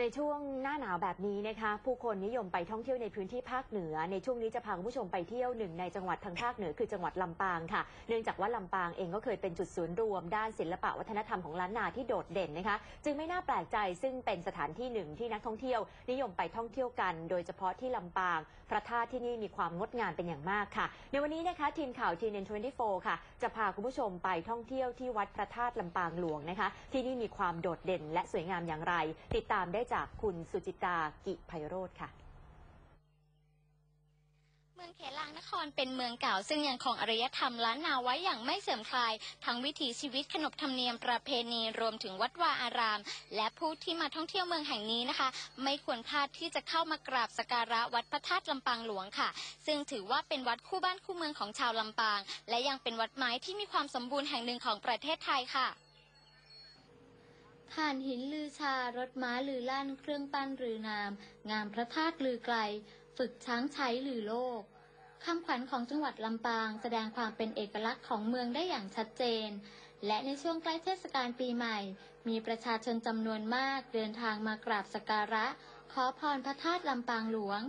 ในช่วงหน้าหนาวแบบนี้นะคะผู้คนนิยมไปท่องเที่ยวในพื้นที่ภาคเหนือ ในช่วงนี้จะพาคุณผู้ชมไปเที่ยวหนึ่งในจังหวัดทางภาคเหนือคือจังหวัดลำปางค่ะ เนื่องจากว่าลำปางเองก็เคยเป็นจุดศูนย์รวม ด้านศิลปะวัฒนธรรมของล้านนาที่โดดเด่นนะคะ จึงไม่น่าแปลกใจซึ่งเป็นสถานที่หนึ่งที่นักท่องเที่ยว นิยมไปท่องเที่ยวกัน โดยเฉพาะที่ลำปาง พระธาตุที่นี่มีความงดงามเป็นอย่างมากค่ะ ในวันนี้นะคะทีมข่าว TN24 ค่ะจะพาคุณผู้ชมไปท่องเที่ยวที่วัดพระธาตุลำปางหลวงนะคะ ที่นี่มีความโดดเด่น และสวยงามอย่างไร ติดตามได้จากคุณสุจิตากิไพโรธค่ะเมืองเขลางนครเป็นเมืองเก่า ซึ่งยังคงอารยธรรมล้านนาไว้อย่างไม่เสื่อมคลาย ทั้งวิถีชีวิตขนบธรรมเนียมประเพณีรวมถึงวัดวาอาราม และผู้ที่มาท่องเที่ยวเมืองแห่งนี้นะคะ ไม่ควรพลาดที่จะเข้ามากราบสักการะวัดพระธาตุลำปางหลวงค่ะ ซึ่งถือว่าเป็นวัดคู่บ้านคู่เมืองของชาวลำปาง และยังเป็นวัดไม้ที่มีความสมบูรณ์แห่งหนึ่งของประเทศไทยค่ะ ผ่านหินลือชารถม้าลือลั่นเครื่องปั้นลือนาม งามพระธาตุลือไกล ฝึกช้างใช้ลือโลกคำขวัญของจังหวัดลำปางแสดงความเป็นเอกลักษณ์ของเมืองได้อย่างชัดเจน และในช่วงใกล้เทศกาลปีใหม่ มีประชาชนจำนวนมากเดินทางมากราบสักการะ ขอพรพระธาตุลำปางหลวง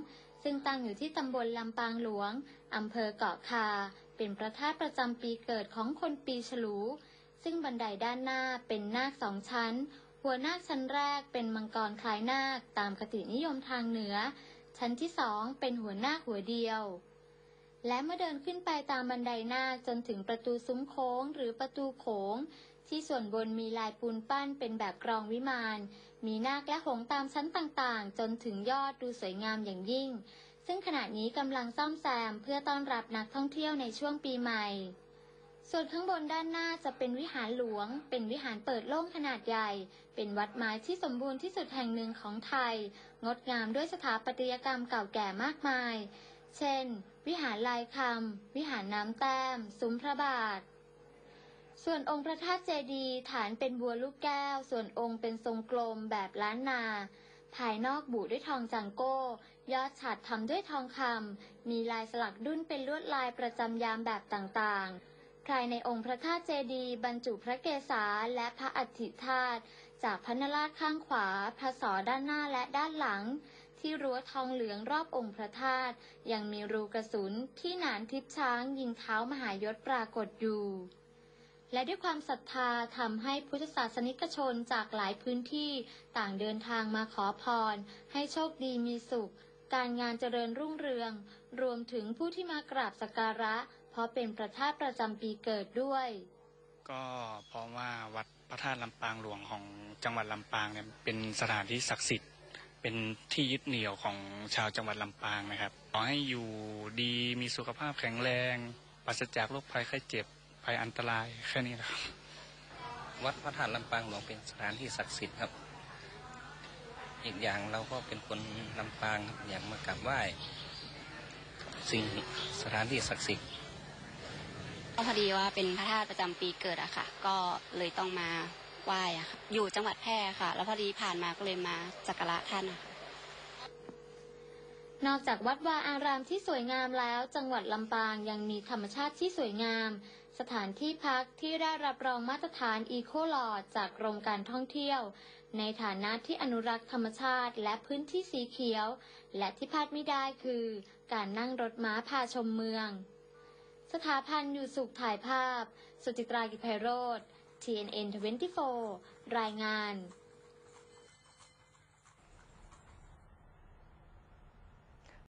ซึ่งตั้งอยู่ที่ตำบลลำปางหลวงอำเภอเกาะคา เป็นพระธาตุประจำปีเกิดของคนปีฉลู ซึ่งบันไดด้านหน้าเป็นนาคสองชั้น หัวนาคชั้นแรกเป็นมังกรคล้ายนาคตามคตินิยมทางเหนือ ชั้นที่สองเป็นหัวนาคหัวเดียว และเมื่อเดินขึ้นไปตามบันไดนาคจนถึงประตูซุ้มโค้งหรือประตูโขงที่ส่วนบนมีลายปูนปั้นเป็นแบบกรองวิมาน มีนาคและหงตามชั้นต่างๆ จนถึงยอดดูสวยงามอย่างยิ่ง ซึ่งขณะนี้กำลังซ่อมแซมเพื่อต้อนรับนักท่องเที่ยวในช่วงปีใหม่ ส่วนข้างบนด้านหน้าจะเป็นวิหารหลวง เป็นวิหารเปิดโล่งขนาดใหญ่ เป็นวัดไม้ที่สมบูรณ์ที่สุดแห่งหนึ่งของไทย งดงามด้วยสถาปัตยกรรมเก่าแก่มากมาย เช่น วิหารลายคำ วิหารน้ำแต้ม ซุ้มพระบาท ส่วนองค์พระธาตุเจดีย์ฐานเป็นบัวลูกแก้ว ส่วนองค์เป็นทรงกลมแบบล้านนาภายนอกบุด้วยทองจังโก้ ยอดฉัดทำด้วยทองคำ มีลายสลักดุ้นเป็นลวดลายประจำยามแบบต่างๆ ภายในองค์พระธาตุเจดีย์บรรจุพระเกศาและพระอัฐิธาตุจากพระนราชข้างขวาพระศอด้านหน้าและด้านหลัง ที่รั้วทองเหลืองรอบองค์พระธาตุยังมีรูกระสุนที่หนานทิพช้างยิงเท้ามหายศปรากฏอยู่ และด้วยความศรัทธาทำให้พุทธศาสนิกชนจากหลายพื้นที่ต่างเดินทางมาขอพร ให้โชคดีมีสุข การงานเจริญรุ่งเรือง รวมถึงผู้ที่มากราบสักการะ เพราะเป็นพระธาตุประจำปีเกิดด้วย ก็เพราะว่าวัดพระธาตุลำปางหลวงของจังหวัดลำปางเนี่ยเป็นสถานที่ศักดิ์สิทธิ์ เป็นที่ยึดเหนี่ยวของชาวจังหวัดลำปางนะครับขอให้อยู่ดีมีสุขภาพแข็งแรงปราศจากโรคภัยไข้เจ็บภัยอันตรายแค่นี้นะครับวัดพระธาตุลำปางหลวงเป็นสถานที่ศักดิ์สิทธิ์ครับ อีกอย่างเราก็เป็นคนลำปางครับอยากมากราบไหว้สิ่งสถานที่ศักดิ์สิทธิ์ ก็พอดีว่าเป็นพระธาตุประจำปีเกิดอะค่ะ ก็เลยต้องมาไหว้อะค่ะ อยู่จังหวัดแพร่ค่ะ แล้วพอดีผ่านมาก็เลยมาสักการะท่านนะคะนอกจากวัดวาอารามที่สวยงามแล้ว จังหวัดลำปางยังมีธรรมชาติที่สวยงาม สถานที่พักที่ได้รับรองมาตรฐานอีโคลอดจากกรมการท่องเที่ยว ในฐานะที่อนุรักษ์ธรรมชาติและพื้นที่สีเขียว และที่พลาดไม่ได้คือ การนั่งรถม้าพาชมเมือง สถาพันธ์อยู่สุขถ่ายภาพ สุจิตรากิจไพโรธ TNN 24 รายงาน